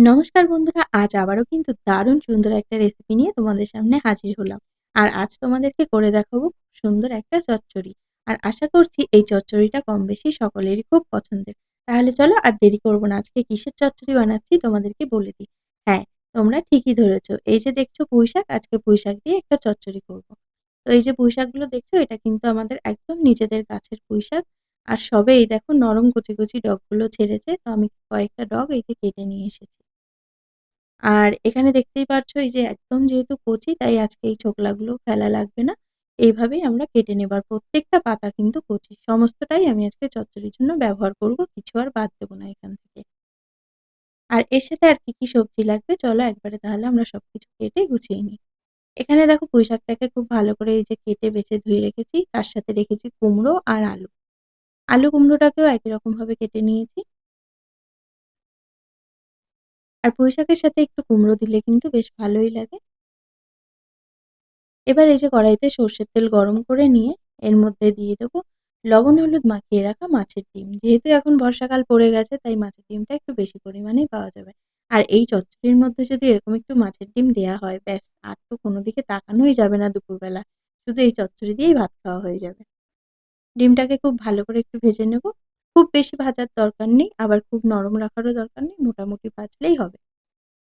নমস্কার বন্ধুরা, আজ আবারও কিন্তু দারুণ সুন্দর একটা রেসিপি নিয়ে তোমাদের সামনে হাজির হলাম। আর আজ তোমাদেরকে করে দেখাবো খুব সুন্দর একটা চচ্চড়ি। আর আশা করছি এই চচ্চড়িটা কম বেশি সকলেরই খুব পছন্দের। তাহলে চলো আর দেরি করব না। আজকে কিসের চচ্চড়ি বানাচ্ছি তোমাদেরকে বলে দিই। হ্যাঁ, তোমরা ঠিকই ধরেছো। এই যে দেখছ পুঁইশাক, আজকে পুঁইশাক দিয়ে একটা চচ্চড়ি করব। তো এই যে পুঁইশাকগুলো দেখছ এটা কিন্তু আমাদের একদম নিজেদের গাছের পুঁইশাক। আর সবে এই দেখো নরম কচি, কচি ডগগুলো ছেড়েছে। তো আমি কয়েকটা ডগ এই যে কেটে নিয়ে এসেছি। আর এখানে দেখতেই পাচ্ছ এই যে একদম যেহেতু কচি তাই আজকে এই ছোকলাগুলো ফেলা লাগবে না। এইভাবেই আমরা কেটে নেবার প্রত্যেকটা পাতা কিন্তু কচি। সমস্তটাই আমি আজকে চচ্চড়ির জন্য ব্যবহার করব। কিছু আর বাদ দেবো না এখান থেকে। আর এর সাথে আর কি, কি সবজি লাগবে চলো একবারে তাহলে আমরা সবকিছু কেটে গুছিয়ে নিই। এখানে দেখো পুঁইশাকটাকে খুব ভালো করে এই যে কেটে বেছে ধুয়ে রেখেছি। তার সাথে রেখেছি কুমড়ো আর আলু। আলু কুমড়োটাকেও একই রকমভাবে কেটে নিয়েছি। আর পুঁইশাকের সাথে একটু কুমড়ো দিলে কিন্তু বেশ ভালোই লাগে। এবার এই যে কড়াইতে সর্ষের তেল গরম করে নিয়ে এর মধ্যে দিয়ে দেবো লবণ, হলুদ মাখিয়ে রাখা মাছের ডিম। যেহেতু এখন বর্ষাকাল পড়ে গেছে, তাই মাছের ডিমটা একটু বেশি পরিমাণেই পাওয়া যাবে। আর এই চচ্চড়ির মধ্যে যদি এরকম একটু মাছের ডিম দেয়া হয়, ব্যাস, আর তো কোনো দিকে তাকানোই যাবে না দুপুরবেলা। শুধু এই চচ্চড়ি দিয়েই ভাত খাওয়া হয়ে যাবে। ডিমটাকে খুব ভালো করে একটু ভেজে নেব। খুব বেশি ভাজার দরকার নেই আবার খুব নরম রাখারও দরকার নেই মোটামুটি ভাজলেই হবে।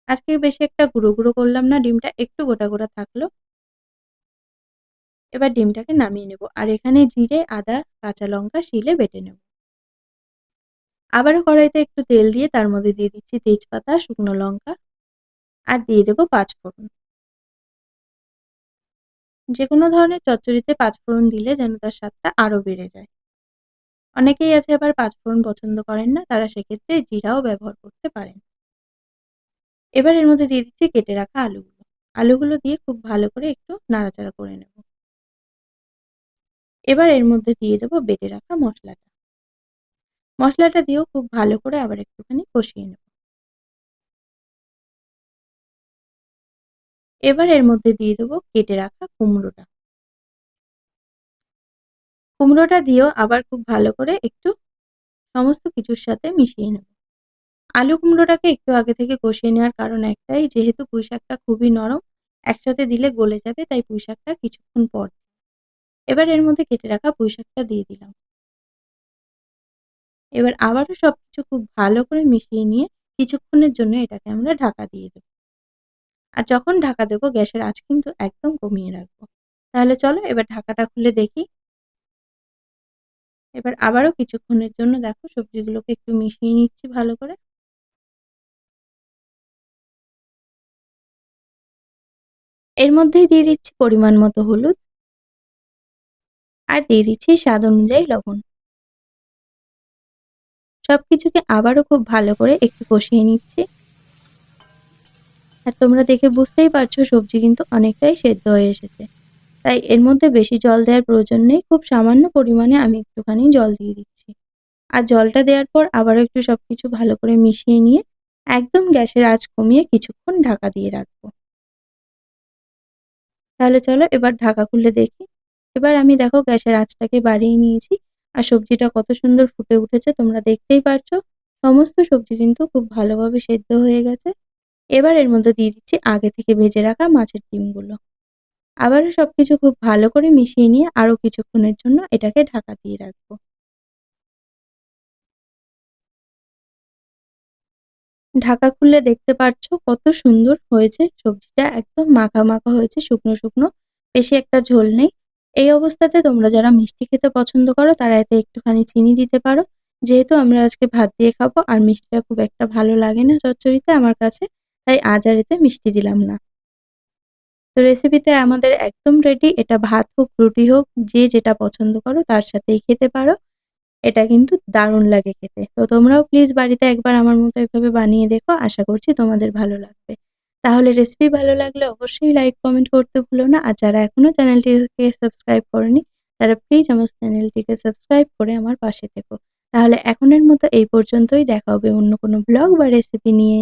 আজকে বেশি একটা গুঁড়ো, গুঁড়ো করলাম না ডিমটা একটু গোটা, গোটা থাকল। এবার ডিমটাকে নামিয়ে নেব আর এখানে জিরে আদা কাঁচা লঙ্কা শিলে বেটে নেব আবারও কড়াইতে একটু তেল দিয়ে তার মধ্যে দিয়ে দিচ্ছি তেজপাতা শুকনো লঙ্কা আর দিয়ে দেবো পাঁচফোড়ন যে কোনো ধরনের চচ্চড়িতে পাঁচফোড়ন দিলে যেন তার স্বাদটা আরও বেড়ে যায় অনেকেই আছে আবার পাঁচফোড়ন পছন্দ করেন না, তারা সেক্ষেত্রে জিরাও ব্যবহার করতে পারেন। এবার এর মধ্যে দিয়ে দিচ্ছি কেটে রাখা আলুগুলো। আলুগুলো দিয়ে খুব ভালো করে একটু নাড়াচাড়া করে নেব। এবার এর মধ্যে দিয়ে দেবো বেটে রাখা মশলাটা। মশলাটা দিয়েও খুব ভালো করে আবার একটুখানি কষিয়ে নেব। এবার এর মধ্যে দিয়ে দেবো কেটে রাখা কুমড়োটা। কুমড়োটা দিয়েও আবার খুব ভালো করে একটু সমস্ত কিছুর সাথে মিশিয়ে নেব। আলু কুমড়োটাকে একটু আগে থেকে কষিয়ে নেওয়ার কারণ একটাই, যেহেতু পুঁই শাকটা খুবই নরম, একসাথে দিলে গলে যাবে, তাই পুঁই শাকটা কিছুক্ষণ পর। এবার এর মধ্যে কেটে রাখা পুঁই শাকটা দিয়ে দিলাম। এবার আবারও সবকিছু খুব ভালো করে মিশিয়ে নিয়ে কিছুক্ষণের জন্য এটাকে আমরা ঢাকা দিয়ে দেব। আর যখন ঢাকা দেবো, গ্যাসের আঁচ কিন্তু একদম কমিয়ে রাখব। তাহলে চলো এবার ঢাকাটা খুলে দেখি এবার আবারও কিছুক্ষণের জন্য দেখো সবজিগুলোকে একটু মিশিয়ে নিচ্ছি ভালো করে। এর মধ্যেই দিয়ে দিচ্ছি পরিমাণ মতো হলুদ। আর দিয়ে দিচ্ছি স্বাদ অনুযায়ী লবণ। সবকিছুকে আবারও খুব ভালো করে একটু কষিয়ে নিচ্ছি। আর তোমরা দেখে বুঝতেই পারছ সবজি কিন্তু অনেকটাই সেদ্ধ হয়ে এসেছে। তাই এর মধ্যে বেশি জল দেওয়ার প্রয়োজন নেই। খুব সামান্য পরিমাণে আমি একটুখানি জল দিয়ে দিচ্ছি। আর জলটা দেওয়ার পর আবারও একটু সবকিছু ভালো করে মিশিয়ে নিয়ে একদম গ্যাসের আঁচ কমিয়ে কিছুক্ষণ ঢাকা দিয়ে রাখব। তাহলে চলো এবার ঢাকা খুলে দেখি। এবার আমি দেখো গ্যাসের আঁচটাকে বাড়িয়ে নিয়েছি। আর সবজিটা কত সুন্দর ফুটে উঠেছে, তোমরা দেখতেই পারছ। সমস্ত সবজি কিন্তু খুব ভালোভাবে সেদ্ধ হয়ে গেছে। এবার এর মধ্যে দিয়ে দিচ্ছি আগে থেকে ভেজে রাখা মাছের ডিমগুলো। আবারও সবকিছু খুব ভালো করে মিশিয়ে নিয়ে আরও কিছুক্ষণের জন্য এটাকে ঢাকা দিয়ে রাখব। ঢাকা খুললে দেখতে পাচ্ছ কত সুন্দর হয়েছে। সবজিটা একদম মাখা মাখা হয়েছে, শুকনো শুকনো, বেশি একটা ঝোল নেই। এই অবস্থাতে তোমরা যারা মিষ্টি খেতে পছন্দ করো, তারা এতে একটুখানি চিনি দিতে পারো। যেহেতু আমরা আজকে ভাত দিয়ে খাব, আর মিষ্টিটা খুব একটা ভালো লাগে না চচ্চড়িতে আমার কাছে, তাই আজ আর এতে মিষ্টি দিলাম না। তো রেসিপিতে আমাদের একদম রেডি এটা ভাত হোক, রুটি হোক, যে যেটা পছন্দ করো, তার সাথেই খেতে পারো। এটা কিন্তু দারুণ লাগে খেতে। তো তোমরাও প্লিজ বাড়িতে একবার আমার মতো এভাবে বানিয়ে দেখো, আশা করছি তোমাদের ভালো লাগবে। তাহলে রেসিপি ভালো লাগলে অবশ্যই লাইক কমেন্ট করতে ভুলো না। আর যারা এখনও চ্যানেলটিকে সাবস্ক্রাইব করেনি, তারা প্লিজ আমার চ্যানেলটিকে সাবস্ক্রাইব করে আমার পাশে থেকো। তাহলে এখনের মতো এই পর্যন্তই। দেখা হবে অন্য কোনো ব্লগ বা রেসিপি নিয়ে